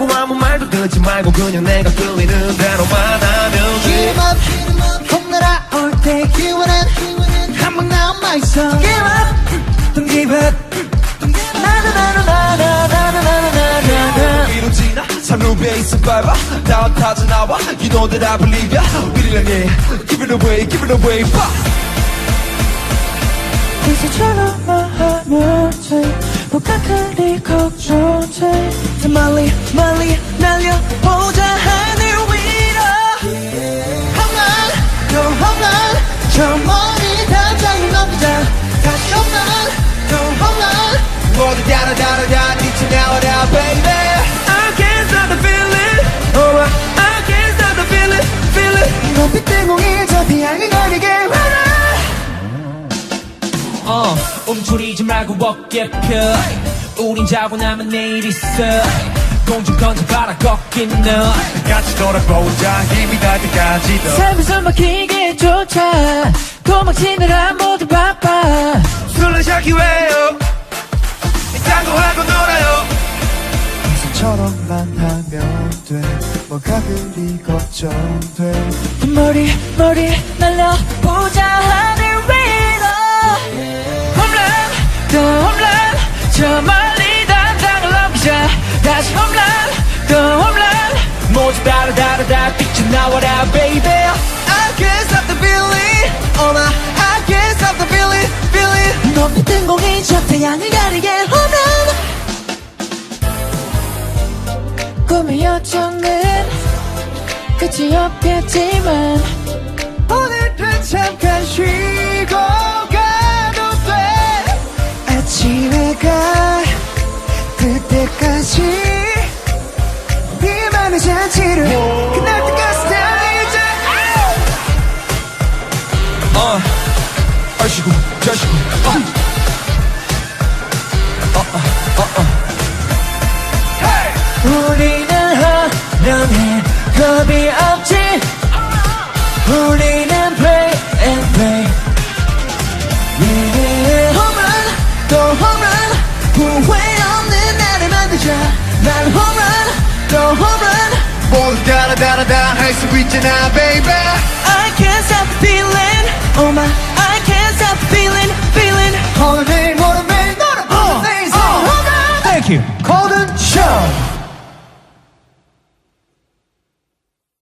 말고 아무 말도 듣지 말고 그냥 내가 끌리는 대로만 하면 돼 Give up 꼭 날아올 때 기원은 한번 남아 있어 Give up Don't give up Time to raise survivor 다음 타져 나와 You know that I believe ya We didn't need Give it away, give it away, fuck This is true 돼 뭐가 그리 걱정돼. 더 멀리 멀리 날려보자. 하늘 위로. 홈런 또 홈런 저 멀리 담장을 넘기자. 다시 홈런 또 홈런 모두 다라다라다 뛰 움츠리지 말고 어깨 펴. 우린 자고 나면 내일 있어. 공중 던져봐라 꺾인 너. 같이 돌아보자. 힘이 닿을 때까지 더 삶에서 막히게 쫓아 도망치느라 모두 바빠. 찾기 위해요. 딴거 하고 놀아요. 처럼만 하면 돼. 뭐가 그리 걱정돼. 머리 머리 날려보자 다시 홈런 또 홈런. 모두 다르다르다 뛰쳐나와라 baby. I can't stop the feeling Oh my I can't stop the feeling feeling 높이 뜬 공이 저 태양을 가리게 홈런. 꿈의 여정은 끝이 없겠지만 오늘은 잠깐 쉬고 가도 돼. 아침에 가 그때까지 비만의 잔치를 그날 때까지 달리자. 어 얼씨구 저씨구. 어. 우리는 하려해 겁이 없지. 우리는 play and play. Yeah. 홈런 또 홈런. 후회 나를 만들자 난 홈런 또 홈런 모두 다라다라다 할 수 있잖아 baby I can't stop the feeling Oh my I can't stop the feeling feeling 오늘 매일 모레 매일 너를 보는 내 인생 홈런 Thank you 골든 쇼